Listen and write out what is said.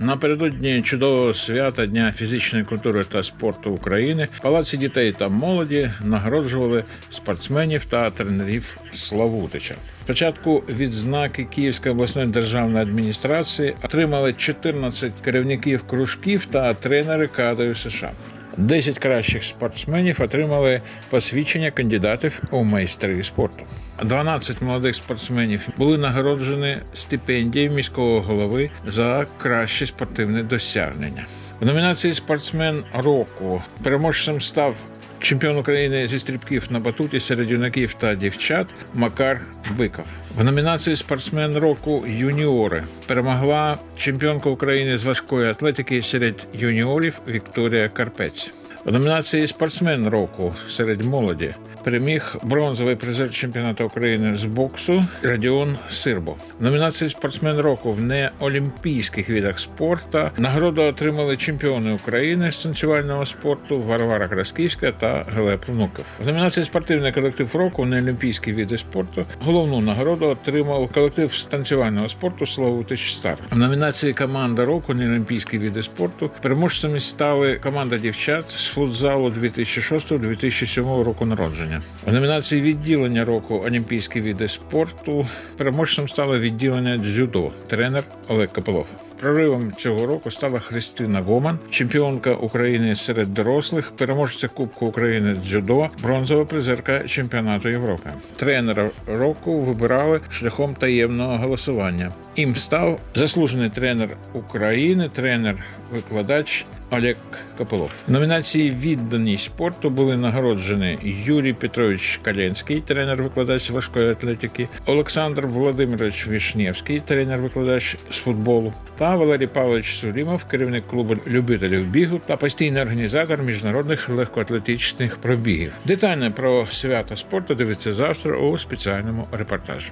Напередодні чудового свята Дня фізичної культури та спорту України Палаці дітей та молоді нагороджували спортсменів та тренерів Славутича. Спочатку відзнаки Київської обласної державної адміністрації отримали 14 керівників кружків та тренери кадрів США. 10 кращих спортсменів отримали посвідчення кандидатів у майстри спорту. 12 молодих спортсменів були нагороджені стипендією міського голови за кращі спортивні досягнення. В номінації Спортсмен року переможцем став чемпіон України зі стрибків на батуті серед юнаків та дівчат Макар Биков. В номінації Спортсмен року юніори перемогла чемпіонка України з важкої атлетики серед юніорів Вікторія Карпець. В номінації Спортсмен року серед молоді переміг бронзовий призер чемпіонату України з боксу Радіон Сирбо. Номінації Спортсмен року в неолімпійських видах спорту нагороду отримали чемпіони України з танцювального спорту Варвара Красківська та Глеб Внуков. В номінації Спортивний колектив року неолімпійські види спорту головну нагороду отримав колектив з танцювального спорту Славутич Стар. В номінації Команда року неолімпійські види спорту переможцями стали команда дівчат з футзалу 2006-2007 року народження. В номінації відділення року Олімпійські віди спорту переможцем стало відділення дзюдо, тренер Олег Копилов. Проривом цього року стала Христина Гоман, чемпіонка України серед дорослих, переможця Кубку України дзюдо, бронзова призерка чемпіонату Європи. Тренера року вибирали шляхом таємного голосування. Їм став заслужений тренер України, тренер-викладач Олег Копилов. Номінації Відданість спорту були нагороджені Юрій Петрович Каленський, тренер-викладач важкої атлетики, Олександр Володимирович Вішнєвський, тренер-викладач з футболу, та Валерій Павлович Сулімов, керівник клубу любителів бігу та постійний організатор міжнародних легкоатлетичних пробігів. Детально про свято спорту дивіться завтра у спеціальному репортажі.